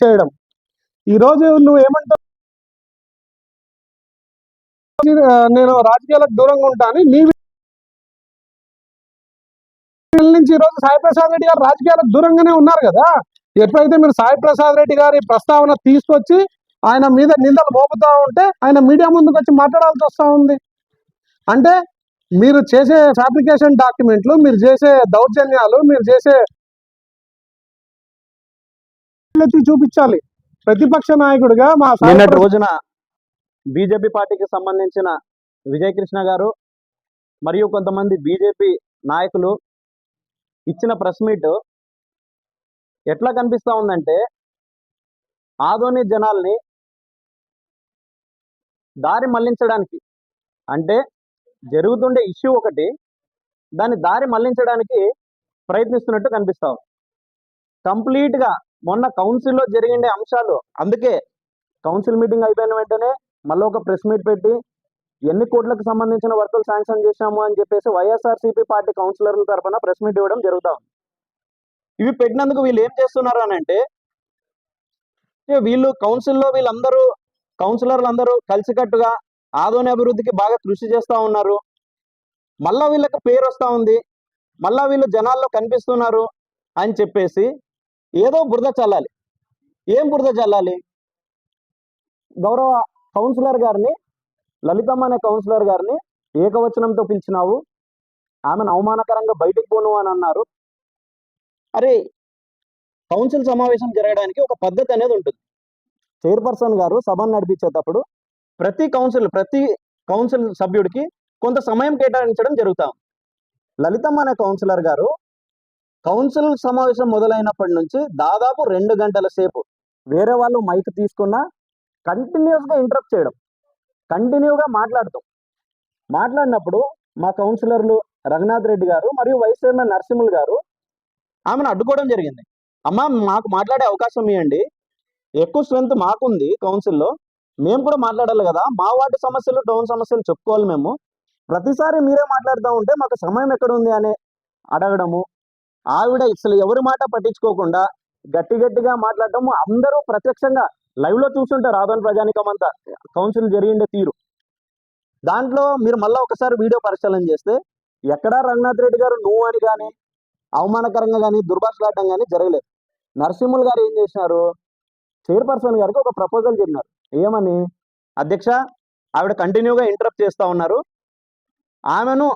చేయడం. ఈరోజు నువ్వు ఏమంటావు? నేను రాజకీయాలకు దూరంగా ఉంటాను నీ నుంచి ఈరోజు సాయి ప్రసాద్ రెడ్డి గారు రాజకీయాలకు దూరంగానే ఉన్నారు కదా. ఎప్పుడైతే మీరు సాయి ప్రసాద్ రెడ్డి గారి ప్రస్తావన తీసుకొచ్చి ఆయన మీద నిందలు మోపుతా ఉంటే ఆయన మీడియా ముందుకు వచ్చి మాట్లాడాల్సి వస్తూ ఉంది. అంటే మీరు చేసే ఫ్యాబ్రికేషన్ డాక్యుమెంట్లు మీరు చేసే దౌర్జన్యాలు మీరు చేసే ఎత్తి చూపించాలి. ప్రతిపక్ష నాయకుడిగా మా నిన్నటి రోజున బీజేపీ పార్టీకి సంబంధించిన విజయకృష్ణ గారు మరియు కొంతమంది బీజేపీ నాయకులు ఇచ్చిన ప్రెస్ మీట్ ఎట్లా కనిపిస్తా ఉందంటే ఆధునిక జనాల్ని దారి మళ్ళించడానికి అంటే జరుగుతుండే ఇష్యూ ఒకటి దాన్ని దారి మళ్ళించడానికి ప్రయత్నిస్తున్నట్టు కనిపిస్తావు కంప్లీట్గా మొన్న కౌన్సిల్లో జరిగిండే అంశాలు. అందుకే కౌన్సిల్ మీటింగ్ అయిపోయిన వెంటనే మళ్ళీ ఒక ప్రెస్ మీట్ పెట్టి ఎన్ని కోట్లకు సంబంధించిన వర్కులు శాంక్షన్ చేశాము అని చెప్పేసి వైఎస్ఆర్సీపీ పార్టీ కౌన్సిలర్ల తరఫున ప్రెస్ మీట్ ఇవ్వడం జరుగుతా ఉంది. ఇవి పెట్టినందుకు వీళ్ళు ఏం చేస్తున్నారు అని అంటే వీళ్ళు కౌన్సిల్లో వీళ్ళందరూ కౌన్సిలర్లు అందరూ కలిసికట్టుగా ఆదోని అభివృద్ధికి బాగా కృషి చేస్తూ ఉన్నారు. మళ్ళా వీళ్ళకి పేరు వస్తూ ఉంది. మళ్ళా వీళ్ళు జనాల్లో కనిపిస్తున్నారు అని చెప్పేసి ఏదో బురద చల్లాలి. ఏం బురద చల్లాలి? గౌరవ కౌన్సిలర్ గారిని లలితమ్మ అనే కౌన్సిలర్ గారిని ఏకవచనంతో పిలిచినావు. ఆమెను అవమానకరంగా బయటికి పోను అని అన్నారు. అరే కౌన్సిల్ సమావేశం జరగడానికి ఒక పద్ధతి అనేది ఉంటుంది. చైర్పర్సన్ గారు సభను నడిపించేటప్పుడు ప్రతి కౌన్సిల్ ప్రతి కౌన్సిల్ సభ్యుడికి కొంత సమయం కేటాయించడం జరుగుతాం. లలితమ్మ అనే కౌన్సిలర్ గారు కౌన్సిల్ సమావేశం మొదలైనప్పటి నుంచి దాదాపు రెండు గంటల సేపు వేరే వాళ్ళు మైక్ తీసుకున్నా కంటిన్యూస్గా ఇంటరప్ట్ చేయడం. కంటిన్యూగా మాట్లాడుతాం మాట్లాడినప్పుడు మా కౌన్సిలర్లు రఘునాథ్ రెడ్డి గారు మరియు వైస్ చైర్మన్ నరసింహులు గారు ఆమెను అడ్డుకోవడం జరిగింది. అమ్మ మాకు మాట్లాడే అవకాశం ఇవ్వండి ఎక్కువ స్ట్రెంత్ మాకుంది కౌన్సిల్లో. మేము కూడా మాట్లాడాలి కదా. మా వార్డు సమస్యలు టౌన్ సమస్యలు చెప్పుకోవాలి మేము. ప్రతిసారి మీరే మాట్లాడుతూ ఉంటే మాకు సమయం ఎక్కడ ఉంది అని అడగడము ఆవిడ అసలు ఎవరి మాట పట్టించుకోకుండా గట్టి గట్టిగా మాట్లాడటము అందరూ ప్రత్యక్షంగా లైవ్లో చూస్తుంటారు ఆదోని ప్రజానికం అంతా. కౌన్సిల్ జరిగిండే తీరు. దాంట్లో మీరు మళ్ళీ ఒకసారి వీడియో పరిశీలన చేస్తే ఎక్కడా రంగనాథ్ రెడ్డి గారు నువ్వు అని కానీ అవమానకరంగా కానీ దుర్భాషలాడడం కానీ జరగలేదు. నరసింహులు గారు ఏం చేసినారు? చైర్పర్సన్ గారికి ఒక ప్రపోజల్ చెప్పినారు. ఏమని? అధ్యక్ష ఆవిడ కంటిన్యూగా ఇంటరప్ట్ చేస్తూ ఉన్నారు. ఆమెను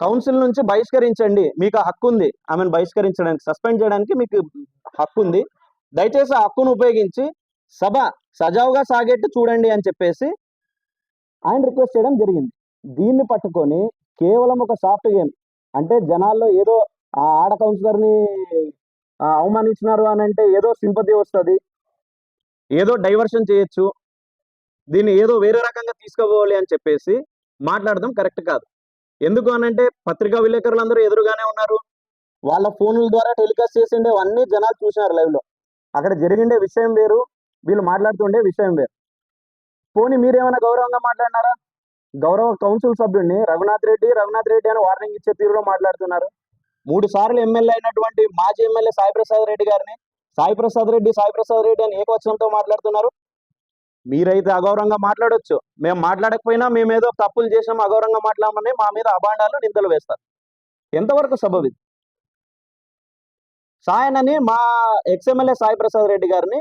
కౌన్సిల్ నుంచి బహిష్కరించండి మీకు ఆ హక్కు ఉంది. ఆమెను బహిష్కరించడానికి సస్పెండ్ చేయడానికి మీకు హక్కు ఉంది. దయచేసి ఆ హక్కును ఉపయోగించి సభ సజావుగా సాగేట్టు చూడండి అని చెప్పేసి ఆయన రిక్వెస్ట్ చేయడం జరిగింది. దీన్ని పట్టుకొని కేవలం ఒక సాఫ్ట్ గేమ్ అంటే జనాల్లో ఏదో ఆ ఆడ కౌన్సిలర్ని అవమానించినారు అని అంటే ఏదో సింపతి వస్తుంది ఏదో డైవర్షన్ చేయొచ్చు దీన్ని ఏదో వేరే రకంగా తీసుకోవాలి అని చెప్పేసి మాట్లాడడం కరెక్ట్ కాదు. ఎందుకు అనంటే పత్రికా విలేకరులందరూ ఎదురుగానే ఉన్నారు. వాళ్ళ ఫోన్ల ద్వారా టెలికాస్ట్ చేసిండే అన్ని జనాలు చూసినారు లైవ్లో అక్కడ జరిగిండే విషయం వేరు వీళ్ళు మాట్లాడుతుండే విషయం వేరు. పోనీ మీరేమైనా గౌరవంగా మాట్లాడినారా? గౌరవ కౌన్సిల్ సభ్యుడిని రఘునాథ్ రెడ్డి రఘునాథ్ రెడ్డి అని వార్నింగ్ ఇచ్చే తీరులో మాట్లాడుతున్నారు. మూడు సార్లు ఎమ్మెల్యే అయినటువంటి మాజీ ఎమ్మెల్యే సాయిప్రసాద్ రెడ్డి గారిని సాయిప్రసాద్ రెడ్డి సాయిప్రసాద్ రెడ్డి అని ఏకవచనంతో మాట్లాడుతున్నారు. మీరైతే అగౌరవంగా మాట్లాడొచ్చు. మేము మాట్లాడకపోయినా మేము ఏదో తప్పులు చేసాం అగౌరవంగా మాట్లాడమని మా మీద అభాండాలు నిందలు వేస్తారు. ఎంతవరకు సబబు ఇది? సాయనని మా ఎక్స్ఎమ్మెల్యే సాయి ప్రసాద్ రెడ్డి గారిని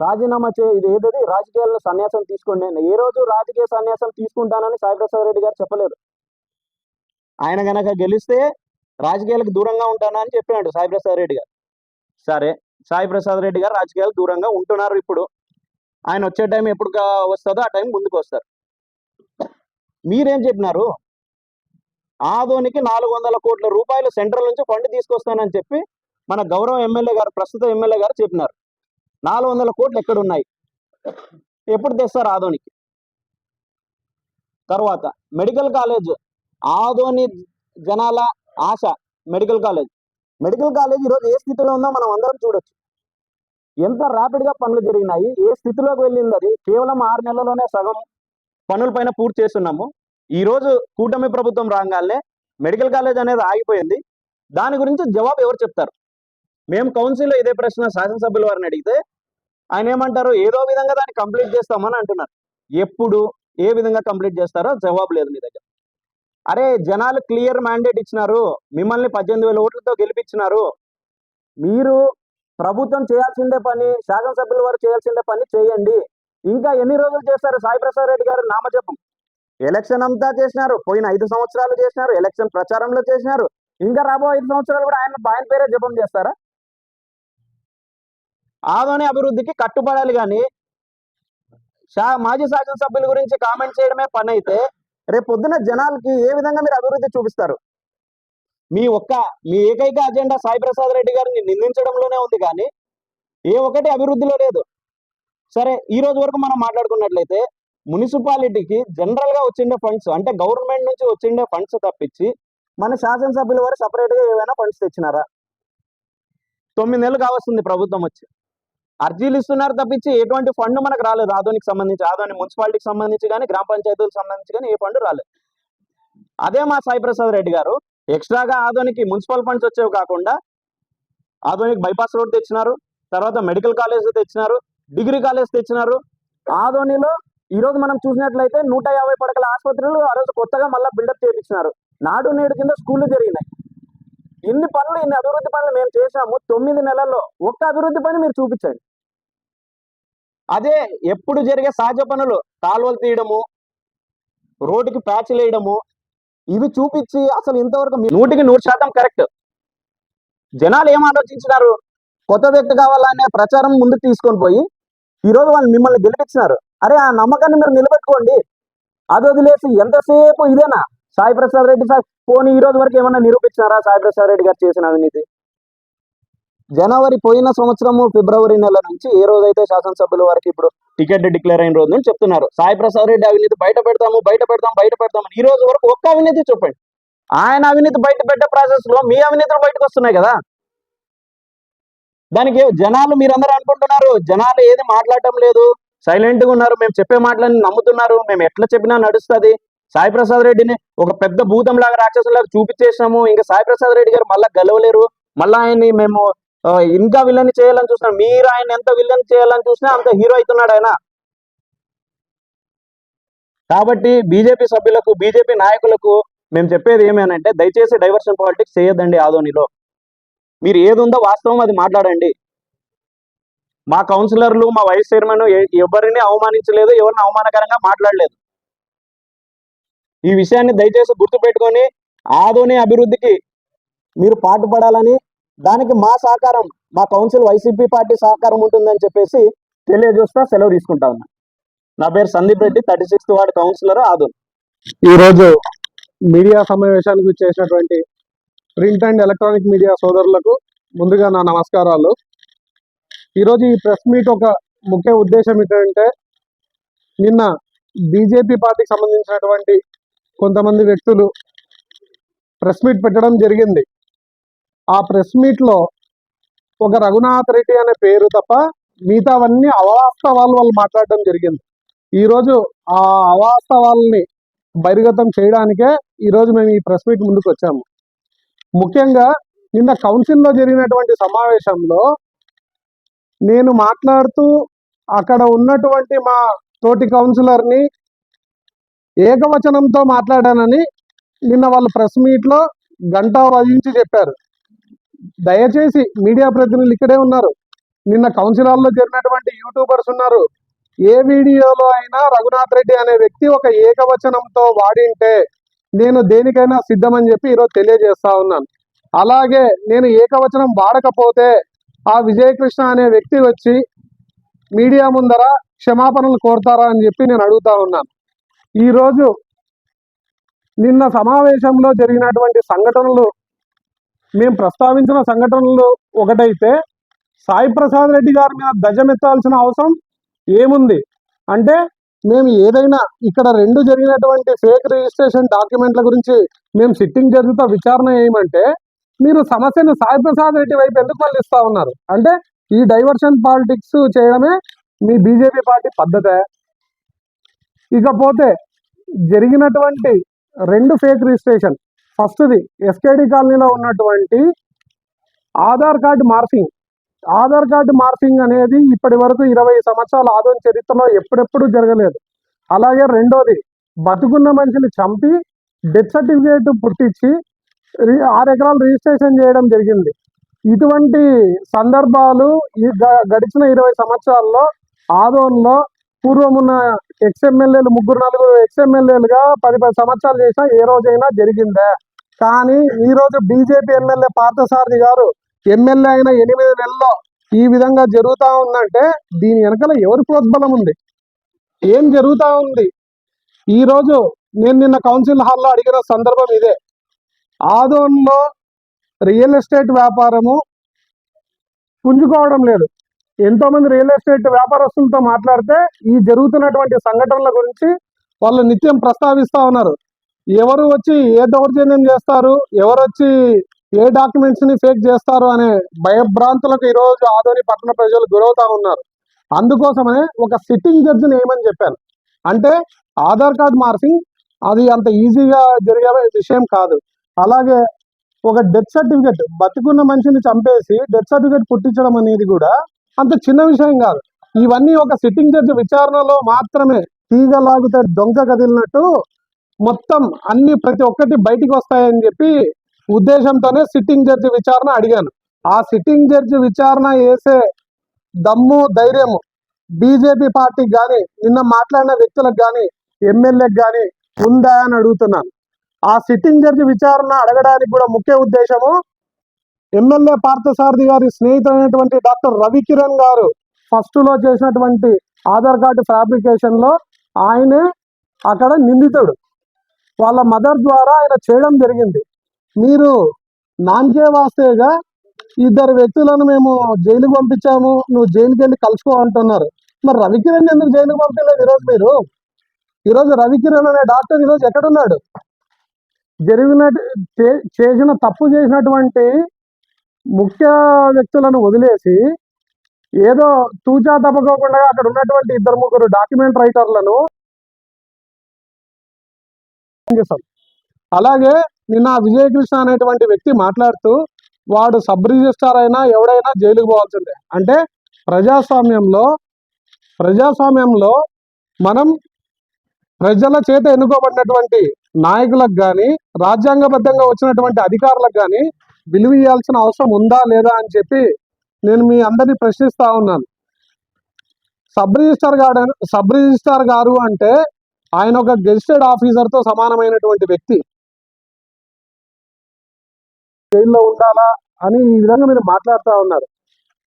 రాజీనామా చే ఇది ఏదది? రాజకీయాల్లో సన్యాసం తీసుకోండి నేను ఏ రోజు రాజకీయ సన్యాసం తీసుకుంటానని సాయి ప్రసాద్ రెడ్డి గారు చెప్పలేదు. ఆయన గనక గెలిస్తే రాజకీయాలకు దూరంగా ఉంటానని చెప్పినాడు సాయి ప్రసాద్ రెడ్డి గారు. సరే సాయి ప్రసాద్ రెడ్డి గారు రాజకీయాలకు దూరంగా ఉంటున్నారు ఇప్పుడు. ఆయన వచ్చే టైం ఎప్పుడు వస్తుందో ఆ టైం ముందుకు వస్తారు. మీరేం చెప్పినారు? ఆదోనికి నాలుగు వందల కోట్ల రూపాయలు సెంట్రల్ నుంచి ఫండ్ తీసుకొస్తానని చెప్పి మన గౌరవ ఎమ్మెల్యే గారు ప్రస్తుత ఎమ్మెల్యే గారు చెప్పినారు. నాలుగు వందల కోట్లు ఎక్కడున్నాయి? ఎప్పుడు తెస్తారు ఆదోనికి? తర్వాత మెడికల్ కాలేజ్ ఆదోని జనాల ఆశ మెడికల్ కాలేజ్. మెడికల్ కాలేజ్ ఈరోజు ఏ స్థితిలో ఉందో మనం అందరం చూడొచ్చు. ఎంత ర్యాపిడ్గా పనులు జరిగినాయి ఏ స్థితిలోకి వెళ్ళింది అది? కేవలం ఆరు నెలల్లోనే సగం పనుల పైన పూర్తి చేస్తున్నాము. ఈ రోజు కూటమి ప్రభుత్వం రాగానే మెడికల్ కాలేజ్ అనేది ఆగిపోయింది. దాని గురించి జవాబు ఎవరు చెప్తారు? మేము కౌన్సిల్లో ఇదే ప్రశ్న శాసనసభ్యుల వారిని అడిగితే ఆయన ఏమంటారు? ఏదో విధంగా దాన్ని కంప్లీట్ చేస్తామని అంటున్నారు. ఎప్పుడు ఏ విధంగా కంప్లీట్ చేస్తారో జవాబు లేదు మీ దగ్గర. అరే జనాలు క్లియర్ మ్యాండేట్ ఇచ్చినారు. మిమ్మల్ని పద్దెనిమిది వేల ఓట్లతో గెలిపించినారు. మీరు ప్రభుత్వం చేయాల్సిందే పని శాసనసభ్యుల వారు చేయాల్సిందే పని చేయండి. ఇంకా ఎన్ని రోజులు చేస్తారు? సాయి ప్రసాద్ రెడ్డి గారు నామజపం. ఎలక్షన్ అంతా చేసినారు. పోయిన ఐదు సంవత్సరాలు చేసినారు. ఎలక్షన్ ప్రచారంలో చేసినారు. ఇంకా రాబో ఐదు సంవత్సరాలు కూడా ఆయన ఆయన పేరే జపం చేస్తారా? ఆదోని అభివృద్ధికి కట్టుబడాలి కానీ షా మాజీ శాసనసభ్యుల గురించి కామెంట్ చేయడమే పని అయితే రేపు పొద్దున జనాలకి ఏ విధంగా మీరు అభివృద్ధి చూపిస్తారు? మీ ఒక్క మీ ఏకైక అజెండా సాయి ప్రసాద్ రెడ్డి గారిని నిందించడంలోనే ఉంది కానీ ఏ ఒక్కటి అభివృద్ధిలో లేదు. సరే ఈ రోజు వరకు మనం మాట్లాడుకున్నట్లయితే మున్సిపాలిటీకి జనరల్గా వచ్చిండే ఫండ్స్ అంటే గవర్నమెంట్ నుంచి వచ్చిండే ఫండ్స్ తప్పించి మన శాసనసభ్యుల వారు సపరేట్గా ఏమైనా ఫండ్స్ తెచ్చినారా? తొమ్మిది నెలలు కావస్తుంది ప్రభుత్వం వచ్చి. అర్జీలు ఇస్తున్నారు తప్పించి ఎటువంటి ఫండ్ మనకు రాలేదు. ఆదోనికి సంబంధించి ఆదోని మున్సిపాలిటీకి సంబంధించి కానీ గ్రామ పంచాయతీలకు సంబంధించి కానీ ఏ ఫండ్ రాలేదు. అదే మా సాయి ప్రసాద్ రెడ్డి గారు ఎక్స్ట్రాగా ఆధోనికి మున్సిపల్ ఫండ్స్ వచ్చేవి కాకుండా ఆదోనికి బైపాస్ రోడ్ తెచ్చినారు తర్వాత మెడికల్ కాలేజ్ తెచ్చినారు డిగ్రీ కాలేజ్ తెచ్చినారు. ఆధోనిలో ఈరోజు మనం చూసినట్లయితే నూట యాభై పడకల ఆసుపత్రులు ఆ రోజు కొత్తగా మళ్ళీ బిల్డప్ చేయించినారు. నాడు నేడు కింద స్కూళ్ళు జరిగినాయి. ఇన్ని పనులు ఇన్ని అభివృద్ధి పనులు మేము చేశాము తొమ్మిది నెలల్లో ఒక్క అభివృద్ధి పని మీరు చూపించండి. అదే ఎప్పుడు జరిగే సహజ పనులు కాలువలు తీయడము రోడ్డుకి ప్యాచ్లు వేయడము ఇవి చూపించి అసలు ఇంతవరకు నూటికి నూరు శాతం కరెక్ట్. జనాలు ఏం ఆలోచించినారు? కొత్త వ్యక్తి కావాలనే ప్రచారం ముందుకు తీసుకొని పోయి ఈ రోజు వాళ్ళు మిమ్మల్ని గెలిపించినారు. అరే ఆ నమ్మకాన్ని మీరు నిలబెట్టుకోండి. అది వదిలేసి ఎంతసేపు ఇదేనా? సాయి ప్రసాద్ రెడ్డి సార్ పోనీ ఈ రోజు వరకు ఏమన్నా నిరూపించినారా సాయి ప్రసాద్ రెడ్డి గారు చేసిన అవినీతి? జనవరి పోయిన సంవత్సరము ఫిబ్రవరి నెల నుంచి ఏ రోజైతే శాసనసభ్యుల వారికి ఇప్పుడు టికెట్ డిక్లేర్ అయిన రోజు నుంచి చెప్తున్నారు. సాయి ప్రసాద్ రెడ్డి అవినీతి బయట పెడతాము బయట పెడతాం బయట పెడతాము. ఈ రోజు వరకు ఒక్క అవినీతి చెప్పండి ఆయన అవినీతి బయట పెట్టే ప్రాసెస్లో మీ అవినీతులు బయటకు వస్తున్నాయి కదా. దానికి జనాలు మీరందరూ అనుకుంటున్నారు జనాలు ఏది మాట్లాడటం లేదు. సైలెంట్గా ఉన్నారు మేము చెప్పే మాటలని నమ్ముతున్నారు మేము ఎట్లా చెప్పినా నడుస్తుంది. సాయి ప్రసాద్ రెడ్డిని ఒక పెద్ద భూతం లాగా రాక్షసులాగా చూపించేసాము ఇంకా సాయి ప్రసాద్ రెడ్డి గారు మళ్ళా గెలవలేరు. మళ్ళా ఆయన్ని మేము ఇంకా విలన్ చేయాలని చూసినా మీరు ఆయన ఎంత విలన్ చేయాలని చూసినా అంత హీరో అవుతున్నాడు ఆయన. కాబట్టి బీజేపీ సభ్యులకు బీజేపీ నాయకులకు మేము చెప్పేది ఏమేనంటే దయచేసి డైవర్షన్ పాలిటిక్స్ చేయొద్దండి ఆదోనిలో. మీరు ఏది ఉందో వాస్తవం అది మాట్లాడండి. మా కౌన్సిలర్లు మా వైస్ చైర్మన్ ఎవరిని అవమానించలేదు ఎవరిని అవమానకరంగా మాట్లాడలేదు. ఈ విషయాన్ని దయచేసి గుర్తుపెట్టుకొని ఆదోని అభివృద్ధికి మీరు పాటుపడాలని దానికి మా సహకారం మా కౌన్సిల్ వైసీపీ పార్టీ సహకారం ఉంటుందని చెప్పేసి తెలియజేస్తా సెలవు తీసుకుంటా ఉన్నా. నా పేరు Sandeep Reddy thirty sixth ward councillor ఆదు ఈరోజు మీడియా సమావేశానికి చేసినటువంటి ప్రింట్ అండ్ ఎలక్ట్రానిక్ మీడియా సోదరులకు ముందుగా నా నమస్కారాలు. ఈరోజు ఈ ప్రెస్ మీట్ ఒక ముఖ్య ఉద్దేశం ఏంటంటే నిన్న బీజేపీ పార్టీకి సంబంధించినటువంటి కొంతమంది వ్యక్తులు ప్రెస్ మీట్ పెట్టడం జరిగింది. ఆ ప్రెస్ మీట్లో ఒక రఘునాథ్ రెడ్డి అనే పేరు తప్ప మిగతావన్నీ అవాస్తవాలు వాళ్ళు మాట్లాడడం జరిగింది. ఈరోజు ఆ అవాస్తవాలని బహిర్గతం చేయడానికే ఈరోజు మేము ఈ ప్రెస్ మీట్ ముందుకు వచ్చాము. ముఖ్యంగా నిన్న కౌన్సిల్లో జరిగినటువంటి సమావేశంలో నేను మాట్లాడుతూ అక్కడ ఉన్నటువంటి మా తోటి కౌన్సిలర్ని ఏకవచనంతో మాట్లాడానని నిన్న వాళ్ళు ప్రెస్ మీట్లో గంట వహించి చెప్పారు. దయచేసి మీడియా ప్రతినిధులు ఇక్కడే ఉన్నారు. నిన్న కౌన్సిలర్లో జరిగినటువంటి యూట్యూబర్స్ ఉన్నారు. ఏ వీడియోలో అయినా రఘునాథ్ రెడ్డి అనే వ్యక్తి ఒక ఏకవచనంతో వాడింటే నేను దేనికైనా సిద్ధమని చెప్పి ఈరోజు తెలియజేస్తా ఉన్నాను. అలాగే నేను ఏకవచనం వాడకపోతే ఆ విజయకృష్ణ అనే వ్యక్తి వచ్చి మీడియా ముందర క్షమాపణలు కోరుతారా అని చెప్పి నేను అడుగుతా ఉన్నాను. ఈరోజు నిన్న సమావేశంలో జరిగినటువంటి సంఘటనలు మేము ప్రస్తావించిన సంఘటనలు ఒకటైతే సాయి ప్రసాద్ రెడ్డి గారి మీద దజమెత్తాల్సిన అవసరం ఏముంది? అంటే మేము ఏదైనా ఇక్కడ రెండు జరిగినటువంటి ఫేక్ రిజిస్ట్రేషన్ డాక్యుమెంట్ల గురించి మేము సిట్టింగ్ జడ్జితో విచారణ చేయమంటే మీరు సమస్యను సాయి ప్రసాద్ రెడ్డి వైపు ఎందుకు మళ్ళిస్తా ఉన్నారు? అంటే ఈ డైవర్షన్ పాలిటిక్స్ చేయడమే మీ బీజేపీ పార్టీ పద్ధతే. ఇకపోతే జరిగినటువంటి రెండు ఫేక్ రిజిస్ట్రేషన్ ఫస్ట్ది ఎస్కేడి కాలనీలో ఉన్నటువంటి Aadhaar card morphing. Aadhaar card morphing అనేది ఇప్పటి వరకు ఇరవై సంవత్సరాల ఆదోని చరిత్రలో ఎప్పుడెప్పుడు జరగలేదు. అలాగే రెండోది బతుకున్న మనిషిని చంపి డెత్ సర్టిఫికేట్ పుట్టించి రి- ఆరు ఎకరాలు రిజిస్ట్రేషన్ చేయడం జరిగింది. ఇటువంటి సందర్భాలు ఈ గ- గడిచిన ఇరవై సంవత్సరాల్లో ఆదోన్లో పూర్వం ఉన్న ఎక్స్ఎమ్మెల్యేలు ముగ్గురు నలుగురు ఎక్స్ఎమ్మెల్యేలుగా పది పది సంవత్సరాలు చేసినా ఏ రోజైనా జరిగిందే. కానీ ఈ రోజు బీజేపీ ఎమ్మెల్యే పార్థసారథి గారు ఎమ్మెల్యే అయిన ఎనిమిది నెలల్లో ఈ విధంగా జరుగుతూ ఉందంటే దీని వెనకాల ఎవరి ప్రోద్బలం ఉంది? ఏం జరుగుతూ ఉంది? ఈరోజు నేను నిన్న కౌన్సిల్ హాల్లో అడిగిన సందర్భం ఇదే. ఆదోన్లో రియల్ ఎస్టేట్ వ్యాపారము పుంజుకోవడం లేదు. ఎంతో మంది రియల్ ఎస్టేట్ వ్యాపారస్తులతో మాట్లాడితే ఈ జరుగుతున్నటువంటి సంఘటనల గురించి వాళ్ళు నిత్యం ప్రస్తావిస్తా ఉన్నారు. ఎవరు వచ్చి ఏ దౌర్జన్యం చేస్తారు ఎవరు వచ్చి ఏ డాక్యుమెంట్స్ని ఫేక్ చేస్తారు అనే భయభ్రాంతులకు ఈ రోజు ఆదోని పట్టణ ప్రజలు గురవుతా ఉన్నారు. అందుకోసమనే ఒక సిట్టింగ్ జడ్జిని ఏమని చెప్పాను. అంటే ఆధార్ కార్డ్ మార్పింగ్ అది అంత ఈజీగా జరిగే విషయం కాదు. అలాగే ఒక డెత్ సర్టిఫికెట్ బతికున్న మనిషిని చంపేసి డెత్ సర్టిఫికెట్ పుట్టించడం అనేది కూడా అంత చిన్న విషయం కాదు. ఇవన్నీ ఒక సిట్టింగ్ జడ్జి విచారణలో మాత్రమే తీగ లాగితే డొంక కదిలినట్టు మొత్తం అన్ని ప్రతి ఒక్కటి బయటికి వస్తాయని చెప్పి ఉద్దేశంతోనే సిట్టింగ్ జడ్జి విచారణ అడిగాను. ఆ సిట్టింగ్ జడ్జి విచారణ వేసే దమ్ము ధైర్యము బీజేపీ పార్టీకి కానీ నిన్న మాట్లాడిన వ్యక్తులకు కానీ ఎమ్మెల్యేకి కానీ ఉందా అని అడుగుతున్నాను. ఆ సిట్టింగ్ జడ్జి విచారణ అడగడానికి కూడా ముఖ్య ఉద్దేశము ఎమ్మెల్యే పార్థసారథి గారి స్నేహితుడైనటువంటి డాక్టర్ రవికిరణ్ గారు ఫస్ట్లో చేసినటువంటి ఆధార్ కార్డు ఫ్యాబ్రికేషన్లో ఆయనే అక్కడ నిందితుడు. వాళ్ళ మదర్ ద్వారా ఆయన చేయడం జరిగింది. మీరు నాన్కే వాస్తేగా ఇద్దరు వ్యక్తులను మేము జైలుకు పంపించాము నువ్వు జైలుకి వెళ్ళి కలుసుకో అంటున్నారు. మరి రవికిరణ్ ఎందుకు జైలుకు పంపించలేదు ఈరోజు మీరు? ఈరోజు రవికిరణ్ అనే డాక్టర్ ఈరోజు ఎక్కడున్నాడు? జరిగిన చే- చేసిన తప్పు చేసినటువంటి ముఖ్య వ్యక్తులను వదిలేసి ఏదో తూచా తప్పకోకుండా అక్కడ ఉన్నటువంటి ఇద్దరు ముగ్గురు డాక్యుమెంట్ రైటర్లను చేశాం. అలాగే నిన్న విజయకృష్ణ అనేటువంటి వ్యక్తి మాట్లాడుతూ వాడు సబ్ రిజిస్ట్రార్ అయినా ఎవడైనా జైలుకు పోవాల్సిందే అంటే ప్రజాస్వామ్యంలో ప్రజాస్వామ్యంలో మనం ప్రజల చేత ఎన్నుకోబడినటువంటి నాయకులకు కానీ రాజ్యాంగబద్ధంగా వచ్చినటువంటి అధికారులకు కానీ విలువ ఇవ్వాల్సిన అవసరం ఉందా లేదా అని చెప్పి నేను మీ అందరినీ ప్రశ్నిస్తా ఉన్నాను. సబ్ రిజిస్టార్ గారు సబ్ రిజిస్టార్ గారు అంటే ఆయన ఒక గెజిటెడ్ ఆఫీసర్తో సమానమైనటువంటి వ్యక్తి. జైల్లో ఉండాలా అని ఈ విధంగా మీరు మాట్లాడుతూ ఉన్నారు.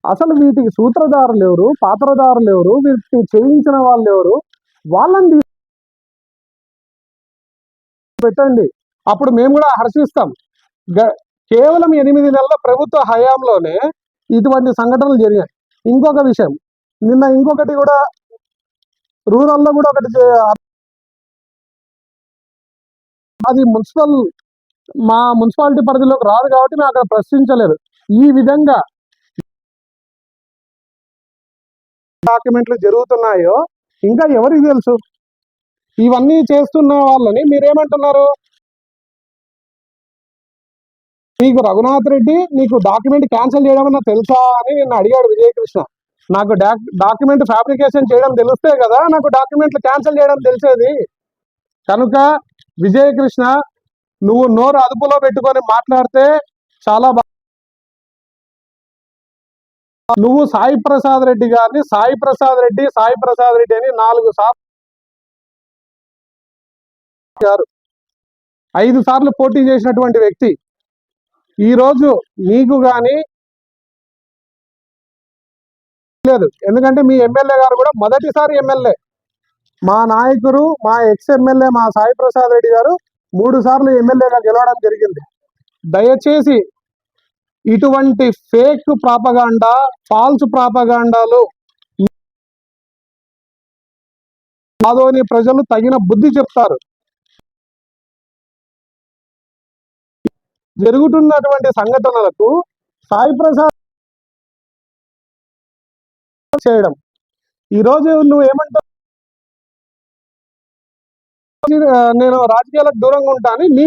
అసలు వీటికి సూత్రధారులు ఎవరు పాత్రధారులు ఎవరు వీటిని చేయించిన వాళ్ళు ఎవరు వాళ్ళని పెట్టండి. అప్పుడు మేము కూడా హర్షిస్తాం. గ- కేవలం ఎనిమిది నెలల ప్రభుత్వ హయాంలోనే ఇటువంటి సంఘటనలు జరిగాయి. ఇంకొక విషయం నిన్న ఇంకొకటి కూడా రూరల్లో కూడా ఒకటి అది మున్సిపల్ మా మున్సిపాలిటీ పరిధిలోకి రాదు కాబట్టి మేము అక్కడ ప్రశ్నించలేదు. ఈ విధంగా డాక్యుమెంట్లు జరుగుతున్నాయో ఇంకా ఎవరికి తెలుసు? ఇవన్నీ చేస్తున్న వాళ్ళని మీరేమంటున్నారు? నీకు రఘునాథ్ రెడ్డి నీకు డాక్యుమెంట్ క్యాన్సిల్ చేయడం అన్నా తెలుసా అని నిన్ను అడిగాడు విజయకృష్ణ. నాకు డాక్యుమెంట్ ఫ్యాబ్రికేషన్ చేయడం తెలిస్తే కదా నాకు డాక్యుమెంట్లు క్యాన్సిల్ చేయడం తెలిసేది. కనుక విజయకృష్ణ నువ్వు నోరు అదుపులో పెట్టుకొని మాట్లాడితే చాలా బాగా నువ్వు సాయి ప్రసాద్ రెడ్డి గారిని సాయి ప్రసాద్ రెడ్డి సాయి ప్రసాద్ రెడ్డి అని నాలుగు సార్లు గారు. ఐదు సార్లు పోటీ చేసినటువంటి వ్యక్తి. ఈ రోజు కానీ లేదు. ఎందుకంటే మీ ఎమ్మెల్యే గారు కూడా మొదటిసారి ఎమ్మెల్యే. మా నాయకుడు మా ఎక్స్ ఎమ్మెల్యే మా సాయి ప్రసాద్ రెడ్డి గారు మూడు సార్లు ఎమ్మెల్యేగా గెలవడం జరిగింది. దయచేసి ఇటువంటి ఫేక్ ప్రాపగాండా ఫాల్స్ ప్రాపగాండాలు ఆదోని ప్రజలు తగిన బుద్ధి చెప్తారు. జరుగుతున్నటువంటి సంఘటనలకు సాయి ప్రసాద్ చేయడం. ఈరోజు నువ్వు ఏమంటావు? నేను రాజకీయాలకు దూరంగా ఉంటాను నీ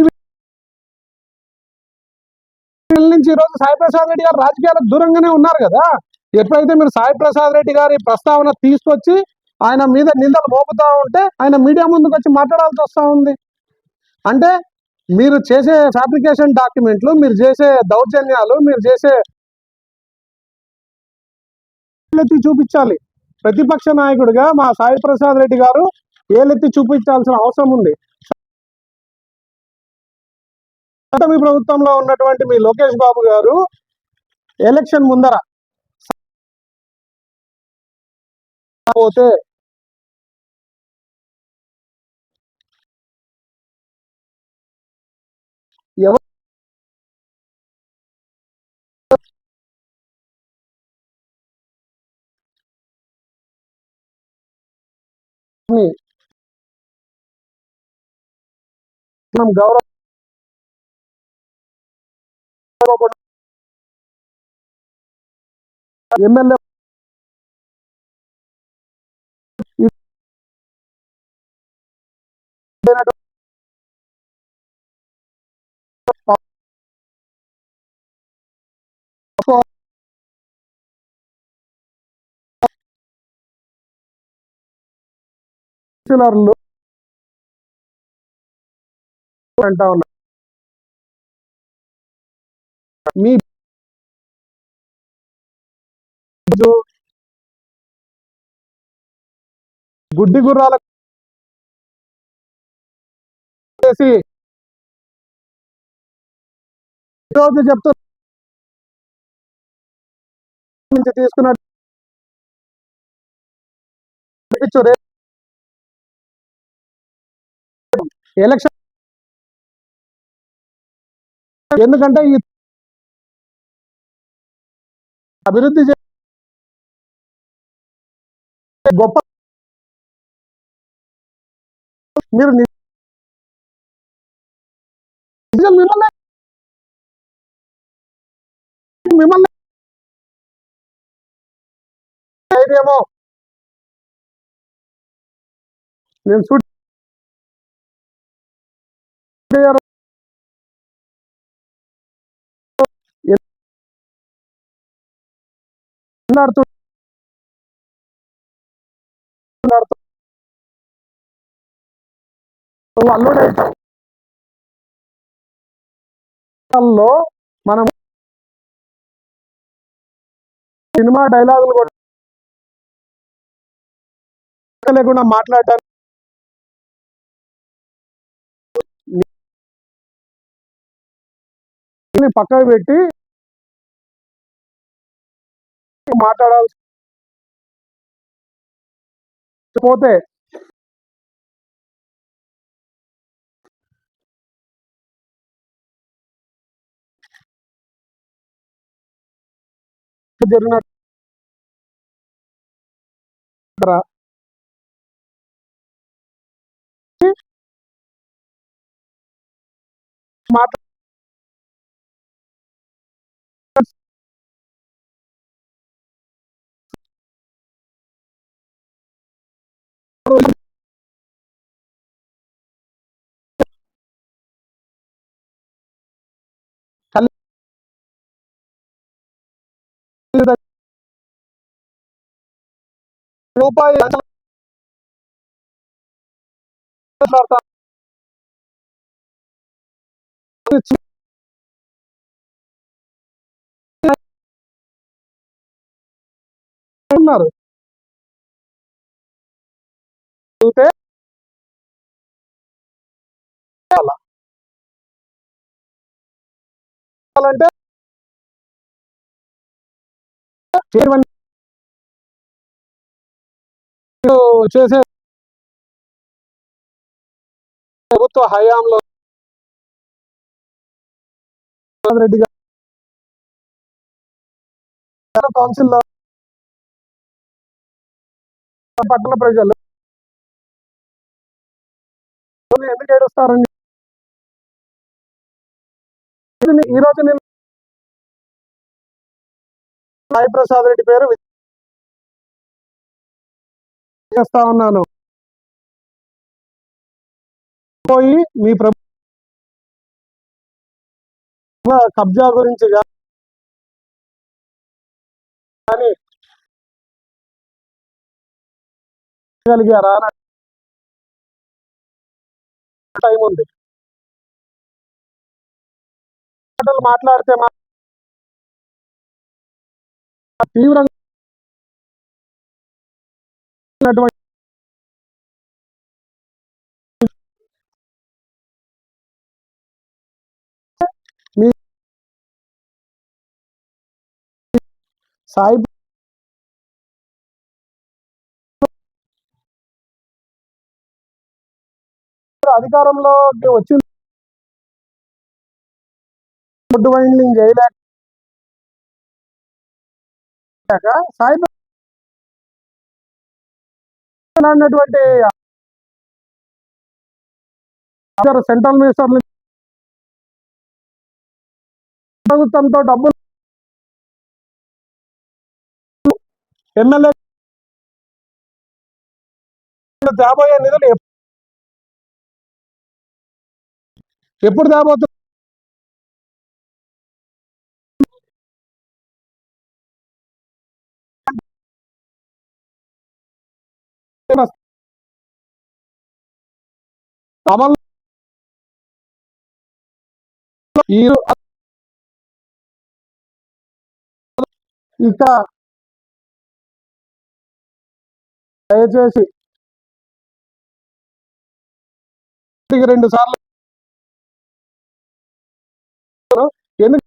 నుంచి ఈరోజు సాయి ప్రసాద్ రెడ్డి గారు రాజకీయాలకు దూరంగానే ఉన్నారు కదా. ఎప్పుడైతే మీరు సాయి ప్రసాద్ రెడ్డి గారి ప్రస్తావన తీసుకొచ్చి ఆయన మీద నిందలు మోపుతా ఉంటే ఆయన మీడియా ముందుకు వచ్చి మాట్లాడాల్సి వస్తూ ఉంది. అంటే మీరు చేసే ఫ్యాబ్రికేషన్ డాక్యుమెంట్లు మీరు చేసే దౌర్జన్యాలు మీరు చేసే ఏలెత్తి చూపించాలి. ప్రతిపక్ష నాయకుడిగా మా సాయి ప్రసాద్ రెడ్డి గారు ఏలెత్తి చూపించాల్సిన అవసరం ఉంది. మీ ప్రభుత్వంలో ఉన్నటువంటి మీ లోకేష్ బాబు గారు ఎలక్షన్ ముందర పోతే మనం గౌరవ ఎమ్మెల్యే కౌన్సిలర్లు అంటా ఉన్నారు మీ గుడ్డి గుర్రాల చేసి ఈరోజు చెప్తూ నుంచి తీసుకున్న ఎలక్షన్ ఎందుకంటే ఈ అభివృద్ధి గొప్ప మీరు మిమ్మల్ని మిమ్మల్ని ధైర్యమో. నేను షూట్ మాట్లాడుతూ మాట్లాడుతూ అల్లుడు లో మనం సినిమా డైలాగులు కూడా లేకుండా మాట్లాడటానికి పక్కకు పెట్టి మాట్లాడాల్సి పోతే జరిగిన మాట రూపాయి ఉన్నారు. చూస్తే అంటే చైర్మన్ చేసే ప్రభుత్వ హయాంలో రెడ్డి గారు కౌన్సిల్లో పట్టణ ప్రజలు ఎందుకు ఏడుస్తారని ఇది- ఈ రోజు నేను సాయి ప్రసాద్ రెడ్డి పేరు చేస్తా ఉన్నాను. పోయి మీ ప్రభు కబ్జా గురించి గా- కానీ గలిగారా టైం ఉంది. మాటలు మాట్లాడితే మా తీవ్రంగా ఉన్నటువంటి మీ సాయి అధికారంలోకి వచ్చింది. ఫుడ్ వైండింగ్ చేయలేక సాయి అన్నటువంటి సెంట్రల్ మినిస్టర్ ప్రభుత్వంతో డబ్బులు ఎమ్మెల్యే తేబోయే నిధులు ఎప్పుడు తేబోతుంది అమలు ఇక దయచేసి రెండు సార్లు ఎందుకు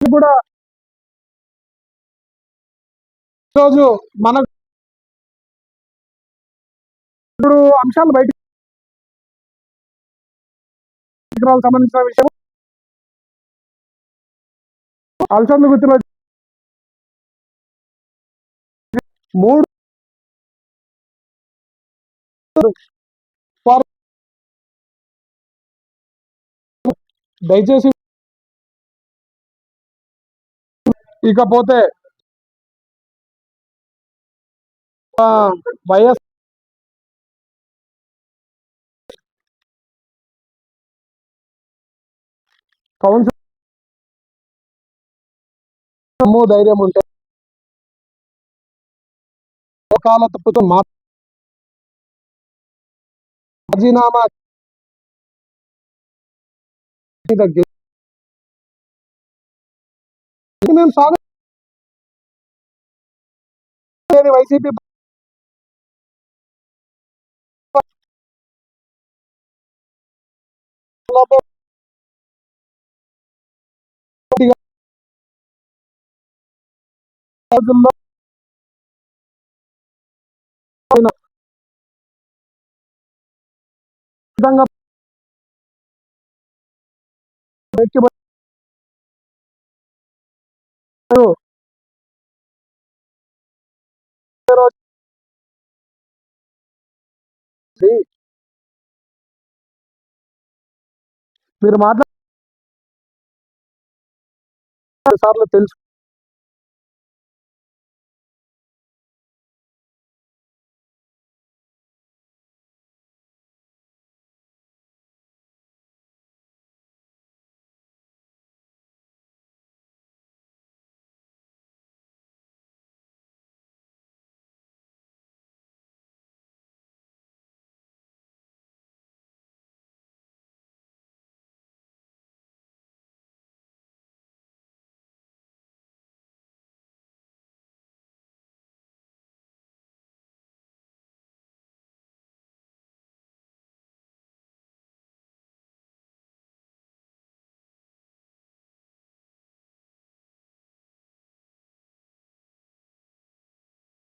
కూడా ఈరోజు మనకు ఇప్పుడు అంశాలు బయట సంబంధించిన విషయం. అల్సంద గుర్తులో మూడు దయచేసి ఇకపోతే వైఎస్ కౌన్సిల్ దమ్ము ధైర్యం ఉంటే లోకాల తప్పుతో మా రాజీనామా మేము సాగు వైసీపీ రోజుల్లో విధంగా మీరు మాట్లాడే సార్లు తెలుసు.